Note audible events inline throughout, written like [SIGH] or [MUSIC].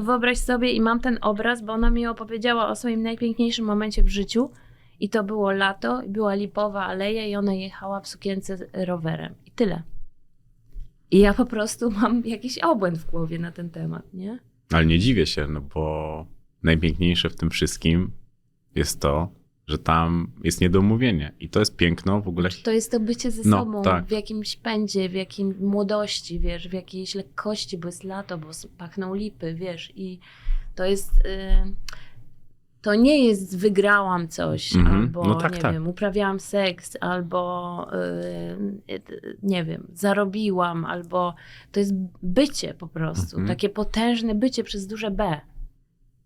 Wyobraź sobie i mam ten obraz, bo ona mi opowiedziała o swoim najpiękniejszym momencie w życiu i to było lato, była lipowa aleja i ona jechała w sukience rowerem i tyle. I ja po prostu [LAUGHS] mam jakiś obłęd w głowie na ten temat, nie? Ale nie dziwię się, no bo najpiękniejsze w tym wszystkim jest to, że tam jest niedomówienie. I to jest piękno w ogóle. To jest to bycie ze No, sobą tak. w jakimś pędzie, w jakim młodości, wiesz, w jakiejś lekkości, bo jest lato, bo pachną lipy, wiesz, i to jest. Y, to nie jest wygrałam coś, Mhm. albo No tak, nie tak. wiem, uprawiałam seks, albo y, y, nie wiem, zarobiłam, albo to jest bycie po prostu, Mhm. takie potężne bycie przez duże B.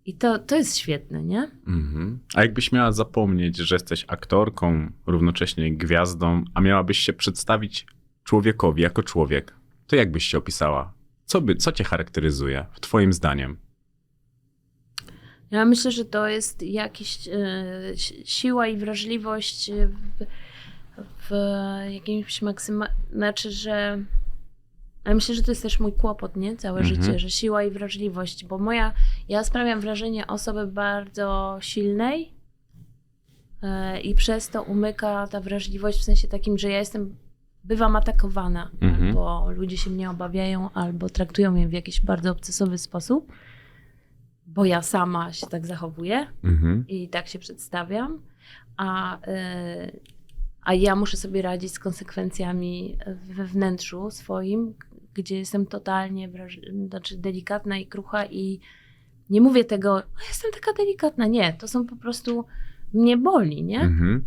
I to, to jest świetne, nie? Mhm. A jakbyś miała zapomnieć, że jesteś aktorką, równocześnie gwiazdą, a miałabyś się przedstawić człowiekowi jako człowiek, to jak byś się opisała? Co, by, co cię charakteryzuje, w twoim zdaniem? Ja myślę, że to jest jakaś e, si- siła i wrażliwość w, w jakimś maksyma... Znaczy, że... Ja myślę, że to jest też mój kłopot, nie? Całe Mhm. życie, że siła i wrażliwość, bo moja... Ja sprawiam wrażenie osoby bardzo silnej e, i przez to umyka ta wrażliwość w sensie takim, że ja jestem... Bywam atakowana, Mhm. albo ludzie się mnie obawiają, albo traktują mnie w jakiś bardzo obcesowy sposób, bo ja sama się tak zachowuję Mhm. i tak się przedstawiam, a, y, a ja muszę sobie radzić z konsekwencjami we wnętrzu swoim, gdzie jestem totalnie wraż- znaczy delikatna i krucha i nie mówię tego, "O, jestem taka delikatna. Nie, to są po prostu, mnie boli, nie? Mhm.